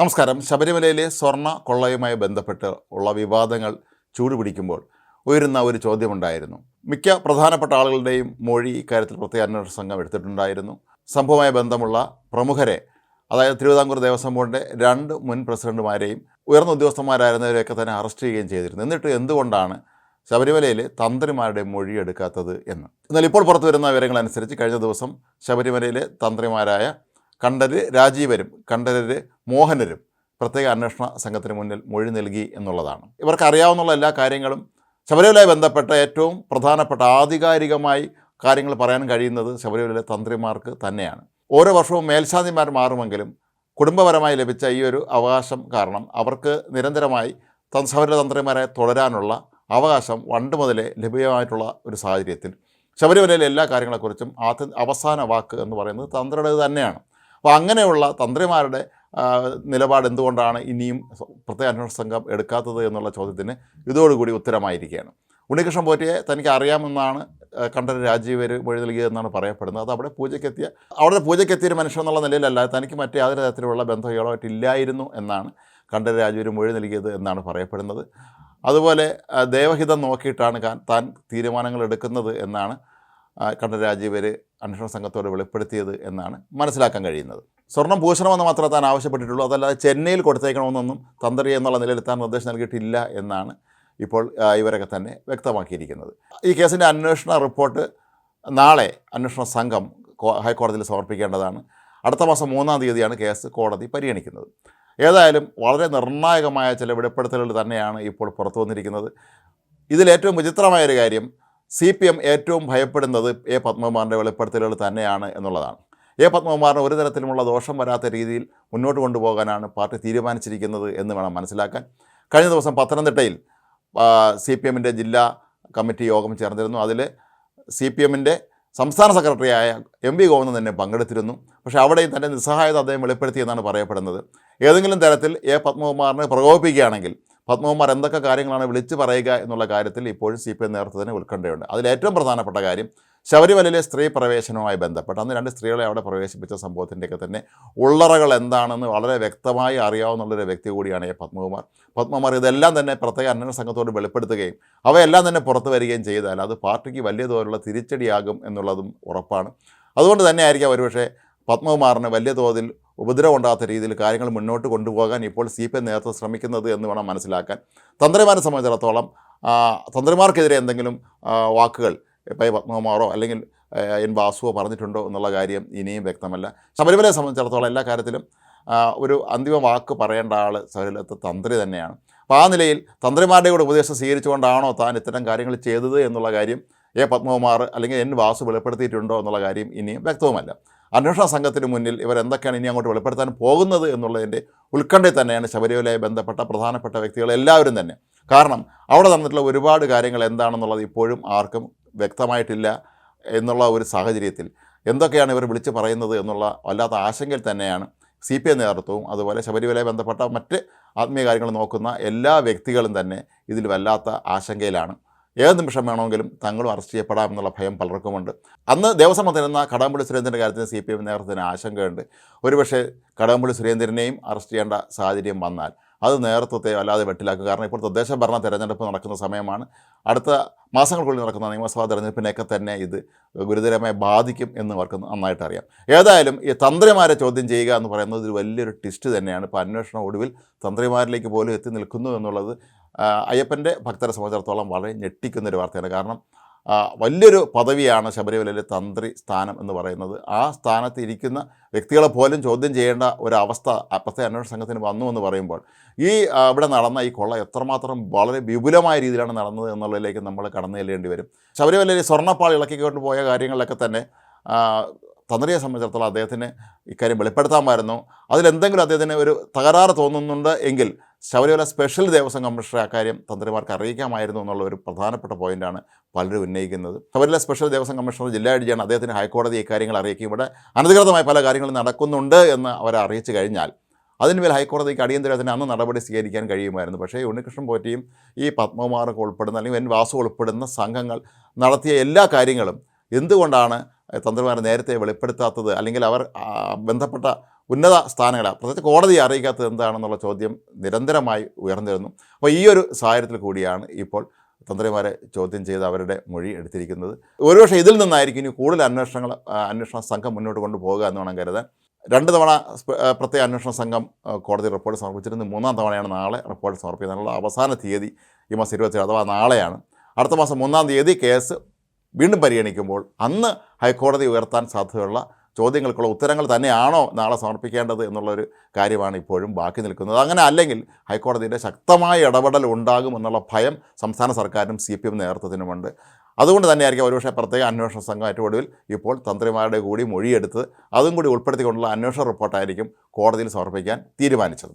നമസ്കാരം. ശബരിമലയിലെ സ്വർണ കൊള്ളയുമായി ബന്ധപ്പെട്ട് ഉള്ള വിവാദങ്ങൾ ചൂടുപിടിക്കുമ്പോൾ ഉയരുന്ന ഒരു ചോദ്യമുണ്ടായിരുന്നു. മിക്ക പ്രധാനപ്പെട്ട ആളുകളുടെയും മൊഴി ഇക്കാര്യത്തിൽ പ്രത്യേക അന്വേഷണ സംഘം എടുത്തിട്ടുണ്ടായിരുന്നു. സംഭവവുമായി ബന്ധമുള്ള പ്രമുഖരെ അതായത് തിരുവിതാംകൂർ ദേവസ്വം ബോർഡിന്റെ രണ്ട് മുൻ പ്രസിഡന്റുമാരെയും ഉയർന്ന ഉദ്യോഗസ്ഥന്മാരായിരുന്നവരെയൊക്കെ തന്നെ അറസ്റ്റ് ചെയ്യുകയും ചെയ്തിരുന്നു. എന്നിട്ട് എന്തുകൊണ്ടാണ് ശബരിമലയിൽ തന്ത്രിമാരുടെ മൊഴി എടുക്കാത്തത് എന്ന്? എന്നാൽ ഇപ്പോൾ പുറത്തു വരുന്ന വിവരങ്ങളനുസരിച്ച് കഴിഞ്ഞ ദിവസം ശബരിമലയിലെ തന്ത്രിമാരായ കണ്ഠര് രാജീവരും കണ്ഠരര് മോഹനരും പ്രത്യേക അന്വേഷണ സംഘത്തിന് മുന്നിൽ മൊഴി നൽകി എന്നുള്ളതാണ്. ഇവർക്ക് അറിയാവുന്ന എല്ലാ കാര്യങ്ങളും ശബരിമലയുമായി ബന്ധപ്പെട്ട ഏറ്റവും പ്രധാനപ്പെട്ട ആധികാരികമായി കാര്യങ്ങൾ പറയാൻ കഴിയുന്നത് ശബരിമലയിലെ തന്ത്രിമാർക്ക് തന്നെയാണ്. ഓരോ വർഷവും മേൽശാന്തിമാർ മാറുമെങ്കിലും കുടുംബപരമായി ലഭിച്ച ഈ ഒരു അവകാശം കാരണം അവർക്ക് നിരന്തരമായി ശബരിമല തന്ത്രിമാരെ തുടരാനുള്ള അവകാശം വണ്ട് മുതലേ ലഭ്യമായിട്ടുള്ള ഒരു സാഹചര്യത്തിൽ ശബരിമലയിലെ എല്ലാ കാര്യങ്ങളെക്കുറിച്ചും ആദ്യ അവസാന വാക്ക് എന്ന് പറയുന്നത് തന്ത്രിയുടേത് തന്നെയാണ്. അപ്പോൾ അങ്ങനെയുള്ള തന്ത്രിമാരുടെ നിലപാട് എന്തുകൊണ്ടാണ് ഇനിയും പ്രത്യേക അന്വേഷണ സംഘം എടുക്കാത്തത് എന്നുള്ള ചോദ്യത്തിന് ഇതോടുകൂടി ഉത്തരമായിരിക്കുകയാണ്. ഉണ്ണികൃഷ്ണൻ പോറ്റിയെ തനിക്ക് അറിയാമെന്നാണ് ആ, രാജീവർ വഴി നൽകിയതെന്നാണ് പറയപ്പെടുന്നത്. അത് അവിടെ പൂജയ്ക്കെത്തിയ അവിടെ പൂജയ്ക്കെത്തിയ ഒരു മനുഷ്യൻ എന്നുള്ള നിലയിലല്ല തനിക്ക് മറ്റേ യാതൊരു തരത്തിലുള്ള ബന്ധം ഇയാളുമായിട്ടില്ലായിരുന്നു എന്നാണ് കണ്ഠര് രാജീവർ മൊഴി നൽകിയത് എന്നാണ് പറയപ്പെടുന്നത്. അതുപോലെ ദേവഹിതം നോക്കിയിട്ടാണ് താൻ തീരുമാനങ്ങൾ എടുക്കുന്നത് എന്നാണ് ആ, രാജീവർ അന്വേഷണ സംഘത്തോട് വെളിപ്പെടുത്തിയത് എന്നാണ് മനസ്സിലാക്കാൻ കഴിയുന്നത്. സ്വർണം പൂശണമെന്ന് മാത്രമേ താൻ ആവശ്യപ്പെട്ടിട്ടുള്ളൂ. അതല്ലാതെ ചെന്നൈയിൽ കൊടുത്തേക്കണമെന്നൊന്നും തന്ത്രി എന്നുള്ള നിലയിൽ താൻ നിർദ്ദേശം നൽകിയിട്ടില്ല എന്നാണ് ഇപ്പോൾ ഇവരൊക്കെ തന്നെ വ്യക്തമാക്കിയിരിക്കുന്നത്. ഈ കേസിന്റെ അന്വേഷണ റിപ്പോർട്ട് നാളെ അന്വേഷണ സംഘം ഹൈക്കോടതിയിൽ സമർപ്പിക്കേണ്ടതാണ്. അടുത്ത മാസം മൂന്നാം തീയതിയാണ് കേസ് കോടതി പരിഗണിക്കുന്നത്. ഏതായാലും വളരെ നിർണായകമായ ചില വെളിപ്പെടുത്തലുകൾ തന്നെയാണ് ഇപ്പോൾ പുറത്തു വന്നിരിക്കുന്നത്. ഇതിലേറ്റവും വിചിത്രമായ ഒരു കാര്യം സി പി എം ഏറ്റവും ഭയപ്പെടുന്നത് എ പത്മകുമാറിന്റെ വെളിപ്പെടുത്തലുകൾ തന്നെയാണ് എന്നുള്ളതാണ്. എ പത്മകുമാറിന് ഒരു തരത്തിലുമുള്ള ദോഷം വരാത്ത രീതിയിൽ മുന്നോട്ട് കൊണ്ടുപോകാനാണ് പാർട്ടി തീരുമാനിച്ചിരിക്കുന്നത് എന്ന് വേണം മനസ്സിലാക്കാൻ. കഴിഞ്ഞ ദിവസം പത്തനംതിട്ടയിൽ സി പി എമ്മിന്റെ ജില്ലാ കമ്മിറ്റി യോഗം ചേർന്നിരുന്നു. അതിൽ സി പി എമ്മിന്റെ സംസ്ഥാന സെക്രട്ടറിയായ എം വി ഗോവിന്ദൻ തന്നെ പങ്കെടുത്തിരുന്നു. പക്ഷേ അവിടെയും തന്റെ നിസ്സഹായത അദ്ദേഹം വെളിപ്പെടുത്തിയെന്നാണ് പറയപ്പെടുന്നത്. ഏതെങ്കിലും തരത്തിൽ എ പത്മകുമാറിനെ പ്രകോപിപ്പിക്കുകയാണെങ്കിൽ പത്മകുമാർ എന്തൊക്കെ കാര്യങ്ങളാണ് വിളിച്ചു പറയുക എന്നുള്ള കാര്യത്തിൽ ഇപ്പോഴും സി പി എം നേതൃത്വത്തിന് ഉത്കണ്ഠയുണ്ട്. അതിലേറ്റവും പ്രധാനപ്പെട്ട കാര്യം ശബരിമലയിലെ സ്ത്രീ പ്രവേശനവുമായി ബന്ധപ്പെട്ട് അന്ന് രണ്ട് സ്ത്രീകളെ അവിടെ പ്രവേശിപ്പിച്ച സംഭവത്തിന്റെയൊക്കെ തന്നെ ഉള്ളറകൾ എന്താണെന്ന് വളരെ വ്യക്തമായി അറിയാവുന്നുള്ളൊരു വ്യക്തി കൂടിയാണ് ഈ പത്മകുമാർ. പത്മകുമാർ ഇതെല്ലാം തന്നെ പ്രത്യേക അന്വേഷണ സംഘത്തോട് വെളിപ്പെടുത്തുകയും അവയെല്ലാം തന്നെ പുറത്തു വരികയും ചെയ്താൽ അത് പാർട്ടിക്ക് വലിയ തോതിലുള്ള തിരിച്ചടിയാകും എന്നുള്ളതും ഉറപ്പാണ്. അതുകൊണ്ട് തന്നെ ആയിരിക്കാം ഒരുപക്ഷെ പത്മകുമാറിന് വലിയ തോതിൽ ഉപദ്രവം ഉണ്ടാകാത്ത രീതിയിൽ കാര്യങ്ങൾ മുന്നോട്ട് കൊണ്ടുപോകാൻ ഇപ്പോൾ സി പി എം നേതൃത്വം ശ്രമിക്കുന്നത് എന്ന് വേണം മനസ്സിലാക്കാൻ. തന്ത്രിമാരെ സംബന്ധിച്ചിടത്തോളം തന്ത്രിമാർക്കെതിരെ എന്തെങ്കിലും വാക്കുകൾ പൈ പത്മകുമാറോ അല്ലെങ്കിൽ എൻ വാസുവോ പറഞ്ഞിട്ടുണ്ടോ എന്നുള്ള കാര്യം ഇനിയും വ്യക്തമല്ല. ശബരിമലയെ സംബന്ധിച്ചിടത്തോളം എല്ലാ കാര്യത്തിലും ഒരു അന്തിമ വാക്ക് പറയേണ്ട ആൾ ശബരിമലത്തെ തന്ത്രി തന്നെയാണ്. അപ്പോൾ ആ നിലയിൽ തന്ത്രിമാരുടെ കൂടെ ഉപദേശം സ്വീകരിച്ചുകൊണ്ടാണോ താൻ ഇത്തരം കാര്യങ്ങൾ ചെയ്തത് എന്നുള്ള കാര്യം എ പത്മകുമാർ അല്ലെങ്കിൽ എൻ വാസു വെളിപ്പെടുത്തിയിട്ടുണ്ടോ എന്നുള്ള കാര്യം ഇനിയും വ്യക്തവുമല്ല. അന്വേഷണ സംഘത്തിന് മുന്നിൽ ഇവരെന്തൊക്കെയാണ് ഇനി അങ്ങോട്ട് വെളിപ്പെടുത്താൻ പോകുന്നത് എന്നുള്ളതിന്റെ ഉത്കണ്ഠയിൽ തന്നെയാണ് ശബരിമലയെ ബന്ധപ്പെട്ട പ്രധാനപ്പെട്ട വ്യക്തികൾ എല്ലാവരും തന്നെ. കാരണം അവിടെ തന്നിട്ടുള്ള ഒരുപാട് കാര്യങ്ങൾ എന്താണെന്നുള്ളത് ഇപ്പോഴും ആർക്കും വ്യക്തമായിട്ടില്ല എന്നുള്ള ഒരു സാഹചര്യത്തിൽ. എന്തൊക്കെയാണ് ഇവർ വിളിച്ച് പറയുന്നത് എന്നുള്ള വല്ലാത്ത ആശങ്കയിൽ തന്നെയാണ് സി പി ഐ നേതൃത്വവും അതുപോലെ ശബരിമലയെ ബന്ധപ്പെട്ട മറ്റ് ആത്മീയ കാര്യങ്ങൾ നോക്കുന്ന എല്ലാ വ്യക്തികളും തന്നെ ഇതിൽ വല്ലാത്ത ആശങ്കയിലാണ്. ഏത് നിമിഷം വേണമെങ്കിലും തങ്ങളും അറസ്റ്റ് ചെയ്യപ്പെടാം എന്നുള്ള ഭയം പലർക്കുമുണ്ട്. അന്ന് ദേവസ്വം മന്ത്രിരുന്ന കടകംപള്ളി സുരേന്ദ്രന്റെ കാര്യത്തിൽ സി പി എം നേതൃത്വത്തിന് ആശങ്കയുണ്ട്. ഒരുപക്ഷേ കടകംപള്ളി സുരേന്ദ്രനെയും അറസ്റ്റ് ചെയ്യേണ്ട സാഹചര്യം വന്നാൽ അത് നേതൃത്വത്തെ അല്ലാതെ വെട്ടിലാക്കും. കാരണം ഇപ്പോൾ തദ്ദേശ ഭരണ തെരഞ്ഞെടുപ്പ് നടക്കുന്ന സമയമാണ്. അടുത്ത മാസങ്ങൾക്കുള്ളിൽ നടക്കുന്ന നിയമസഭാ തെരഞ്ഞെടുപ്പിനെയൊക്കെ തന്നെ ഇത് ഗുരുതരമായി ബാധിക്കും എന്ന് അവർക്ക് നന്നായിട്ട് അറിയാം. ഏതായാലും ഈ തന്ത്രിമാരെ ചോദ്യം ചെയ്യുക എന്ന് പറയുന്നത് ഒരു വലിയൊരു ട്വിസ്റ്റ് തന്നെയാണ്. ഇപ്പോൾ അന്വേഷണം ഒടുവിൽ തന്ത്രിമാരിലേക്ക് പോലും എത്തി നിൽക്കുന്നു എന്നുള്ളത് അയ്യപ്പന്റെ ഭക്തരെ സംബന്ധിച്ചിടത്തോളം വളരെ ഞെട്ടിക്കുന്നൊരു വാർത്തയാണ്. കാരണം വലിയൊരു പദവിയാണ് ശബരിമലയിലെ തന്ത്രി സ്ഥാനം എന്ന് പറയുന്നത്. ആ സ്ഥാനത്ത് ഇരിക്കുന്ന വ്യക്തികളെ പോലും ചോദ്യം ചെയ്യേണ്ട ഒരവസ്ഥ അപ്പത്തെ അന്വേഷണ സംഘത്തിന് വന്നു എന്ന് പറയുമ്പോൾ ഈ ഇവിടെ നടന്ന ഈ കൊള്ള എത്രമാത്രം വളരെ വിപുലമായ രീതിയിലാണ് നടന്നത് എന്നുള്ളതിലേക്ക് നമ്മൾ കടന്നു ചെല്ലേണ്ടി വരും. ശബരിമലയിൽ സ്വർണപ്പാൾ ഇളക്കിക്കൊണ്ട് പോയ കാര്യങ്ങളിലൊക്കെ തന്നെ തന്ത്രിയെ സംബന്ധിച്ചിടത്തോളം അദ്ദേഹത്തിന് ഇക്കാര്യം വെളിപ്പെടുത്താമായിരുന്നു. അതിലെന്തെങ്കിലും അദ്ദേഹത്തിന് ഒരു തകരാറ് തോന്നുന്നുണ്ട് എങ്കിൽ ശബരിമല സ്പെഷ്യൽ ദേവസ്വം കമ്മീഷണറെ അക്കാര്യം തന്ത്രിമാർക്ക് അറിയിക്കാമായിരുന്നു എന്നുള്ള ഒരു പ്രധാനപ്പെട്ട പോയിന്റാണ് പലരും ഉന്നയിക്കുന്നത്. ശബരിമല സ്പെഷ്യൽ ദേവസ്വം കമ്മീഷണർ ജില്ലാ ജഡ്ജിയാണ് അദ്ദേഹത്തിന് ഹൈക്കോടതി ഇക്കാര്യങ്ങൾ അറിയിക്കും ഇവിടെ അനധികൃതമായ പല കാര്യങ്ങളും നടക്കുന്നുണ്ട് എന്ന് അവരെ അറിയിച്ചു കഴിഞ്ഞാൽ അതിന്മേൽ ഹൈക്കോടതിക്ക് അടിയന്തരത്തിന് അന്ന് നടപടി സ്വീകരിക്കാൻ കഴിയുമായിരുന്നു. പക്ഷേ ഉണ്ണികൃഷ്ണൻ പോറ്റിയും ഈ പത്മകുമാറൊക്കെ ഉൾപ്പെടുന്ന അല്ലെങ്കിൽ എൻ വാസു ഉൾപ്പെടുന്ന സംഘങ്ങൾ നടത്തിയ എല്ലാ കാര്യങ്ങളും എന്തുകൊണ്ടാണ് തന്ത്രിമാരെ നേരത്തെ വെളിപ്പെടുത്താത്തത് അല്ലെങ്കിൽ അവർ ബന്ധപ്പെട്ട ഉന്നത സ്ഥാനങ്ങളെ പ്രത്യേകിച്ച് കോടതിയെ അറിയിക്കാത്തത് എന്താണെന്നുള്ള ചോദ്യം നിരന്തരമായി ഉയർന്നിരുന്നു. അപ്പോൾ ഈ ഒരു സാഹചര്യത്തിൽ കൂടിയാണ് ഇപ്പോൾ തന്ത്രിമാരെ ചോദ്യം ചെയ്ത് അവരുടെ മൊഴി എടുത്തിരിക്കുന്നത്. ഒരുപക്ഷെ ഇതിൽ നിന്നായിരിക്കും ഇനി കൂടുതൽ അന്വേഷണങ്ങൾ അന്വേഷണ സംഘം മുന്നോട്ട് കൊണ്ടുപോകുക എന്ന് വേണം കരുതാൻ. രണ്ട് തവണ പ്രത്യേക അന്വേഷണ സംഘം കോടതി റിപ്പോർട്ട് സമർപ്പിച്ചിരുന്നു. മൂന്നാം തവണയാണ് നാളെ റിപ്പോർട്ട് സമർപ്പിക്കാനുള്ള അവസാന തീയതി ഈ മാസം ഇരുപത്തി അഥവാ നാളെയാണ്. അടുത്ത മാസം മൂന്നാം തീയതി കേസ് വീണ്ടും പരിഗണിക്കുമ്പോൾ അന്ന് ഹൈക്കോടതി ഉയർത്താൻ സാധ്യതയുള്ള ചോദ്യങ്ങൾക്കുള്ള ഉത്തരങ്ങൾ തന്നെയാണോ നാളെ സമർപ്പിക്കേണ്ടത് എന്നുള്ളൊരു കാര്യമാണ് ഇപ്പോഴും ബാക്കി നിൽക്കുന്നത്. അങ്ങനെ അല്ലെങ്കിൽ ഹൈക്കോടതിയുടെ ശക്തമായ ഇടപെടൽ ഉണ്ടാകുമെന്നുള്ള ഭയം സംസ്ഥാന സർക്കാരിനും സി പി എം നേതൃത്വത്തിനുമുണ്ട്. അതുകൊണ്ട് തന്നെയായിരിക്കും ഒരുപക്ഷെ പ്രത്യേക അന്വേഷണ സംഘം ഏറ്റവും ഒടുവിൽ ഇപ്പോൾ തന്ത്രിമാരുടെ കൂടി മൊഴിയെടുത്ത് അതും കൂടി ഉൾപ്പെടുത്തിക്കൊണ്ടുള്ള അന്വേഷണ റിപ്പോർട്ടായിരിക്കും കോടതിയിൽ സമർപ്പിക്കാൻ തീരുമാനിച്ചത്.